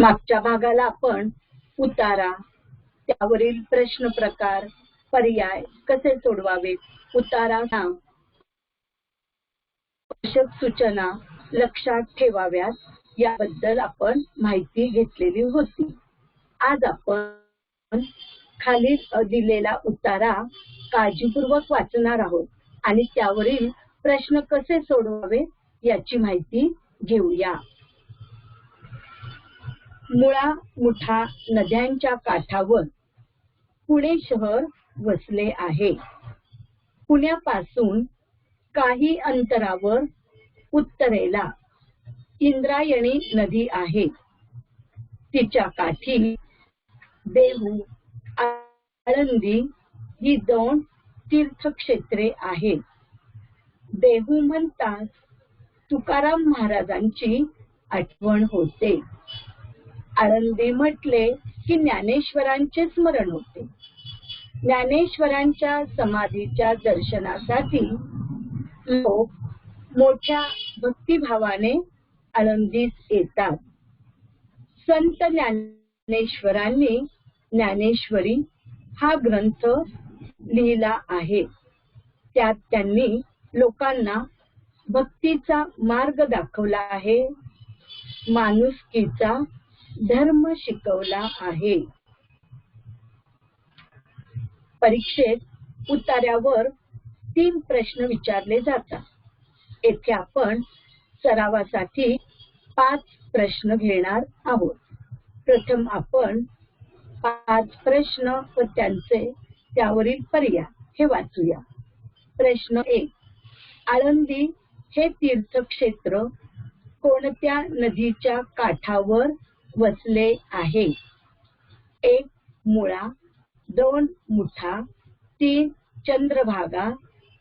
मागच्या भागाला आपण उतारा त्यावरील प्रश्न प्रकार पर्याय कसे सोडवावेत? उतारा आवश्यक सूचना लक्षात ठेवाव्यात याबद्दल आपण माहिती घेतलेली होती. आज आपण खाली दिलेला उतारा काळजीपूर्वक वाचणार आहोत आणि त्यावरील प्रश्न कसे सोडवावे याची माहिती घेऊया. मुळा मुठा नद्यांच्या काठावर पुणे शहर वसले आहे. पुण्यापासून काही अंतरावर उत्तरेला इंद्रायणी नदी आहे. तिच्या काठी देहू आळंदी ही दोन तीर्थक्षेत्रे आहेत. देहू म्हणतात तुकाराम महाराजांची आठवण होते. आळंदी म्हटले की ज्ञानेश्वरांचे स्मरण होते. ज्ञानेश्वरांच्या समाधीच्या दर्शनासाठी लोक मोठ्या भक्तिभावाने आळंदीत येतात. संत ज्ञानेश्वरांनी ज्ञानेश्वरी हा ग्रंथ लिहिला आहे. त्यात त्यांनी लोकांना भक्तीचा मार्ग दाखवला आहे. माणुसकीचा धर्म शिकवला आहे. परीक्षेत उतार्यावर तीन प्रश्न विचारले जातात. येथे आपण सरावासाठी पाच प्रश्न घेणार आहोत. प्रथम आपण पाच प्रश्न व त्यांचे त्यावरील पर्याय हे वाचूया. प्रश्न एक आळंदी हे तीर्थक्षेत्र कोणत्या नदीच्या काठावर वसले आहे. एक मुळा दोन मुठा तीन चंद्रभागा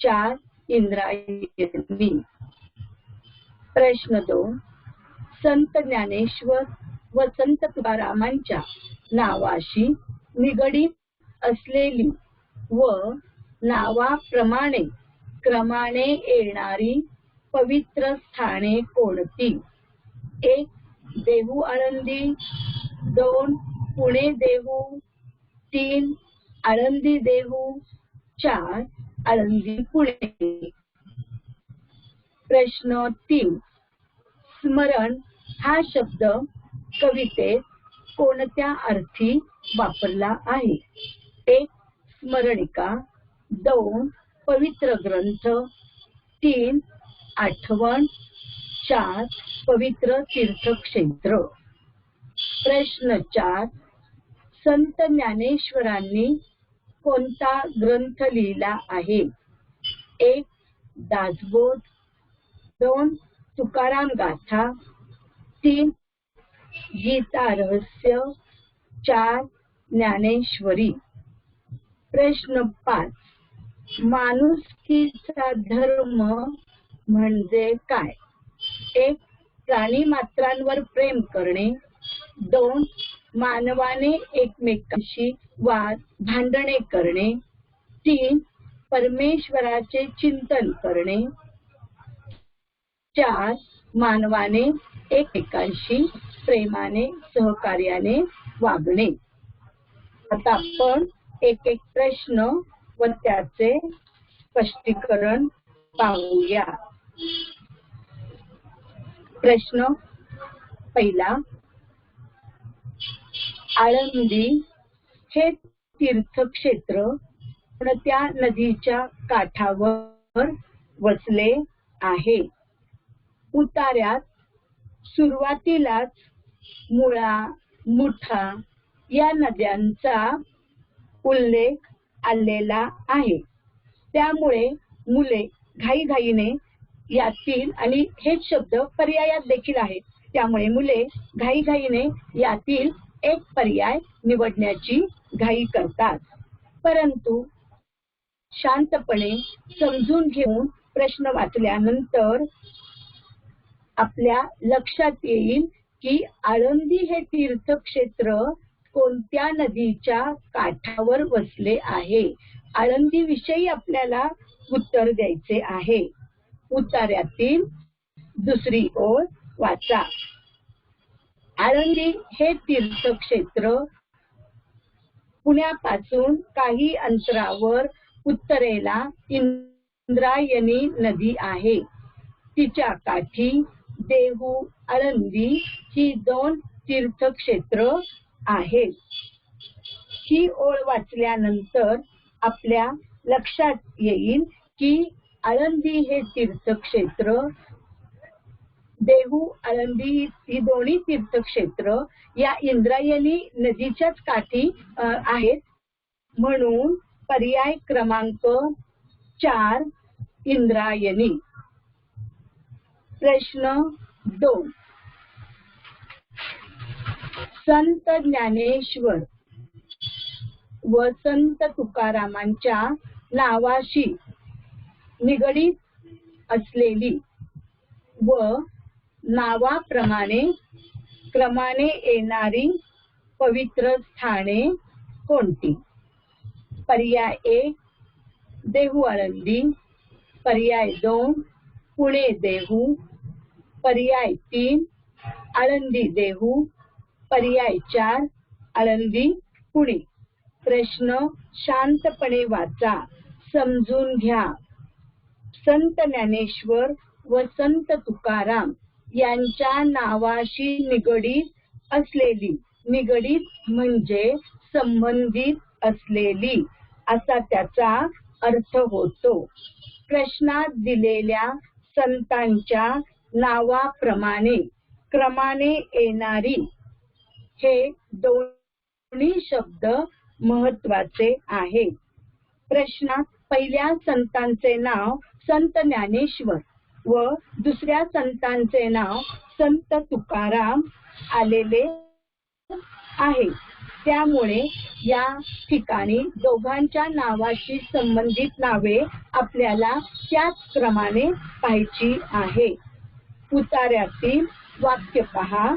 चार इंद्रायणी. प्रश्न दोन. संत ज्ञानेश्वर व संत तुकारामांच्या नावाशी निगडीत असलेली व नावाप्रमाणे क्रमाने येणारी पवित्र स्थाने कोणती? एक देहू आळंदी दोन पुणे देहू तीन आळंदी देहू चार आळंदी पुणे. प्रश्न तीन. स्मरण हा शब्द कवितेत कोणत्या अर्थी वापरला आहे? एक स्मरणिका दोन पवित्र ग्रंथ तीन आठवण चार पवित्र तीर्थक्षेत्र. प्रश्न चार संत ज्ञानेश्वरांनी कोणता ग्रंथ लिहिला आहे? एक दासबोध. दोन तुकाराम गाथा. तीन गीता रहस्य. चार ज्ञानेश्वरी. प्रश्न पाच माणुसकीचा धर्म म्हणजे काय? एक प्राणी मात्रांवर प्रेम करणे दोन मानवाने एकमेकांशी वाद भांडणे करणे तीन परमेश्वराचे चिंतन करणे चार मानवाने एकमेकांशी प्रेमाने सहकार्याने वागणे. आता आपण एक एक प्रश्न व त्याचे स्पष्टीकरण पाहूया. प्रश्न. पहिला आळंदी हे तीर्थक्षेत्र कोणत्या नदीच्या काठावर वसले आहे. उतार्यात सुरुवातीलाच मुळा मुठा या नद्यांचा उल्लेख आलेला आहे. त्यामुळे मुले घाईघाईने यातील आणि हेच शब्द पर्यायात देखील आहेत. त्यामुळे मुले घाईघाईने यातील एक पर्याय निवडण्याची घाई करतात. परंतु शांतपणे समजून घेऊन प्रश्न वाचल्यानंतर आपल्या लक्षात येईल की आळंदी हे तीर्थक्षेत्र कोणत्या नदीच्या काठावर वसले आहे. आळंदी विषयी आपल्याला उत्तर द्यायचे आहे. उतार्यातील दुसरी ओळ वाचा. आळंदी हे तीर्थक्षेत्र पुण्यापासून काही अंतरावर उत्तरेला इंद्रायणी नदी आहे. तिच्या काठी देहू आळंदी ही दोन तीर्थक्षेत्र आहेत. ही ओळ वाचल्यानंतर आपल्या लक्षात येईल की आळंदी हे तीर्थक्षेत्र देहू आळंदी ही दोन्ही तीर्थक्षेत्र या इंद्रायणी नदीच्याच काठी आहेत. म्हणून पर्याय क्रमांक चार इंद्रायणी. प्रश्न दोन. संत ज्ञानेश्वर व संत तुकारामांच्या नावाशी निगडीत असलेली व नावाप्रमाणे क्रमाने येणारी पवित्र स्थाने कोणती? पर्याय एक देहू आळंदी पर्याय दोन पुणे देहू. पर्याय तीन आळंदी देहू. पर्याय चार आळंदी पुणे. प्रश्न शांतपणे वाचा समजून घ्या. संत ज्ञानेश्वर व संत तुकाराम यांच्या नावाशी निगडीत असलेली निगडीत म्हणजे संबंधित असलेली असा त्याचा अर्थ होतो. प्रश्नात दिलेल्या संतांच्या नावाप्रमाणे क्रमाने येणारी हे दोन्ही शब्द महत्त्वाचे आहे प्रश्नात पहिल्या संतांचे नाव संत ज्ञानेश्वर व दुसऱ्या संतांचे नाव संत तुकाराम आलेले आहे. त्यामुळे या ठिकाणी दोघांच्या नावाशी संबंधित नावे आपल्याला त्याच क्रमाने पाहायची आहे. उतार्यातील वाक्य पहा.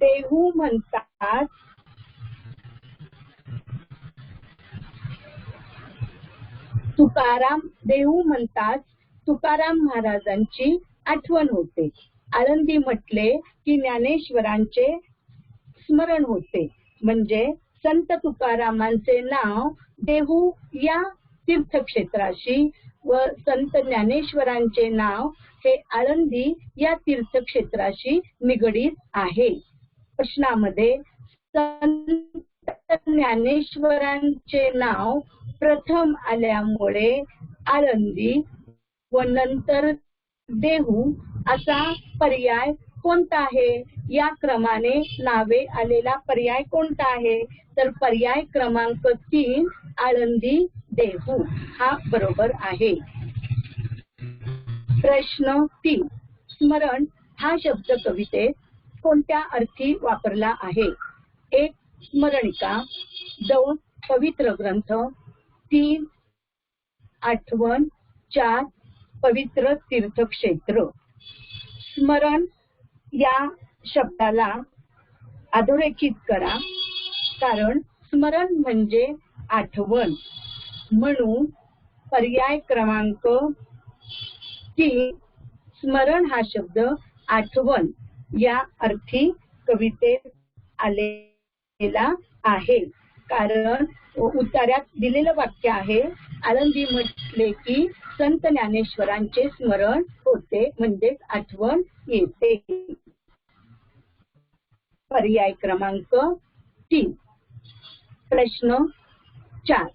देहू म्हणतात तुकाराम देहू म्हणतात. तुकाराम महाराजांची आठवण होते. आळंदी म्हटले की ज्ञानेश्वरांचे स्मरण होते. म्हणजे संत तुकारामांचे नाव देहू या तीर्थक्षेत्राशी व संत ज्ञानेश्वरांचे नाव हे आळंदी या तीर्थक्षेत्राशी निगडीत आहे. प्रश्नामध्ये संत ज्ञानेश्वरांचे नाव प्रथम आल्यामुळे आळंदी व नंतर देहू असा पर्याय कोणता आहे? या क्रमाने नावे आलेला पर्याय कोणता आहे? तर पर्याय क्रमांक तीन आळंदी देहू. हा बरोबर आहे. प्रश्न तीन. स्मरण हा शब्द कवितेत कोणत्या अर्थी वापरला आहे? एक स्मरणिका दोन पवित्र ग्रंथ तीन आठवण चार पवित्र तीर्थक्षेत्र. स्मरण या शब्दाला अधोरेखित करा. कारण स्मरण म्हणजे आठवण. म्हणून पर्याय क्रमांक ती स्मरण हा शब्द आठवण या अर्थी कवितेत आलेला आहे. कारण उत्तरात दिलेलं वाक्य आहे आळंदी म्हटले की संत ज्ञानेश्वरांचे स्मरण होते म्हणजेच आठवण येते. पर्याय क्रमांक तीन. प्रश्न चार.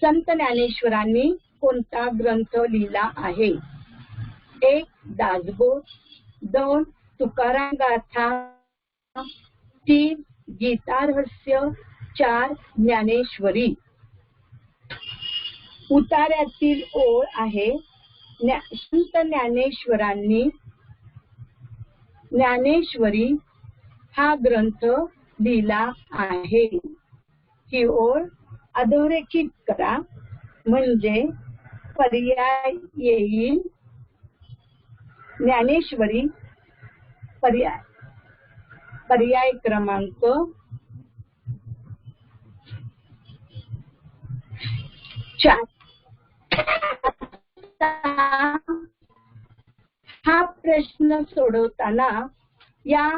संत ज्ञानेश्वरांनी कोणता ग्रंथ लिहिला आहे? एक दासबोध. दोन तुकाराम गाथा. तीन गीतारहस्य. चार ज्ञानेश्वरी. उतार्यातील ओळ आहे संत ज्ञानेश्वरांनी. ज्ञानेश्वरी हा ग्रंथ लिहिला आहे. ही ओळ अधोरेखित करा. म्हणजे पर्याय येईल. ज्ञानेश्वरी पर्याय पर्याय क्रमांक चार हा प्रश्न सोडवताना या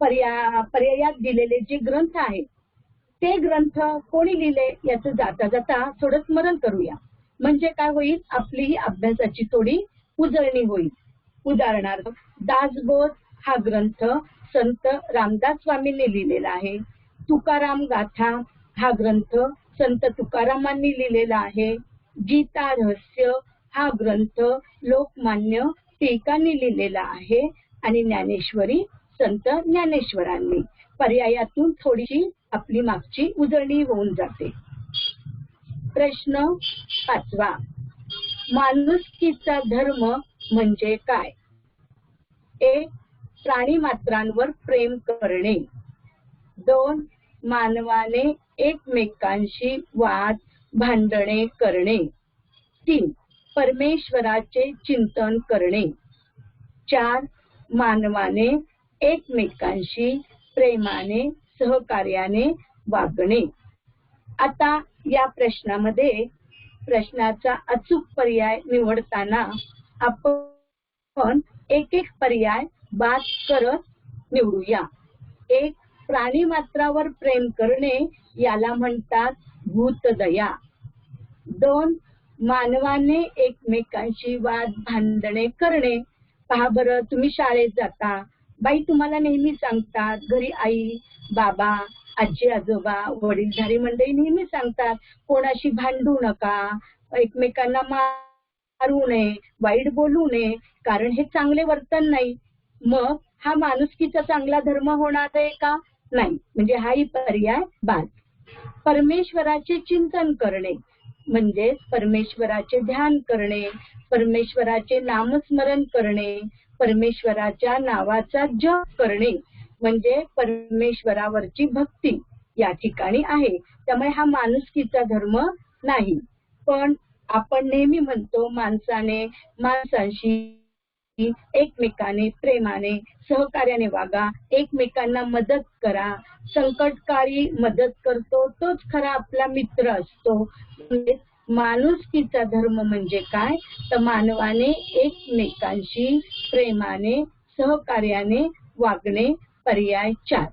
पर्या पर्यायात दिलेले जे ग्रंथ आहेत ते ग्रंथ कोणी लिहिले याचं जाता जाता थोडं स्मरण करूया. म्हणजे काय होईल? आपली अभ्यासाची थोडी उजळणी होईल. उदाहरणार्थ दासबोध हा ग्रंथ संत रामदास स्वामींनी लिहिलेला आहे. तुकाराम गाथा हा ग्रंथ संत तुकारामांनी लिहिलेला आहे. गीता रहस्य हा ग्रंथ लोकमान्य टिळकांनी लिहिलेला आहे आणि ज्ञानेश्वरी संत ज्ञानेश्वरांनी. पर्यायातून थोडीशी आपली मागची उजळणी होऊन जाते. प्रश्न पाचवा. माणुसकीचा धर्म म्हणजे काय? ए. प्राणी मात्रांवर प्रेम करणे. दोन. मानवाने एकमेकांशी वाद भांडणे करणे. तीन परमेश्वराचे चिंतन करणे. चार मानवाने एकमेकांशी प्रेमाने सहकार्याने वागणे. आता या प्रश्नामध्ये प्रश्नाचा अचूक पर्याय निवडताना आपण एक एक पर्याय बाद करत निवडूया. एक प्राणी मात्रावर प्रेम करणे याला म्हणतात भूतदया. दोन मानवाने एकमेकांशी वाद भांडणे करणे. पहा बरं तुम्ही शाळेत जाता. बाई तुम्हाला नेहमी सांगतात घरी आई बाबा आजी आजोबा वडीलधारी मंडळी नेहमी सांगतात कोणाशी भांडू नका एकमेकांना मारू नये वाईट बोलू नये कारण हे चांगले वर्तन नाही. मग हा माणुसकीचा चांगला धर्म होणार आहे का? नाही. म्हणजे हाही पर्याय बाद. परमेश्वराचे चिंतन करणे म्हणजे परमेश्वराचे ध्यान करणे परमेश्वराचे नामस्मरण करणे परमेश्वराच्या नावाचा जप करणे म्हणजे परमेश्वरावरची भक्ती या ठिकाणी आहे. त्यामुळे हा माणुसकीचा धर्म नाही. पण आपण नेहमी म्हणतो माणसाने माणसांशी एकमेकाने प्रेमाने सहकार्याने वागा एकमेकांना मदत करा. संकटकाळी मदत करतो तोच खरा आपला मित्र असतो. म्हणजे माणुसकीचा धर्म म्हणजे काय? तर मानवाने एकमेकांशी प्रेमाने सहकार्याने वागणे पर्याय चार.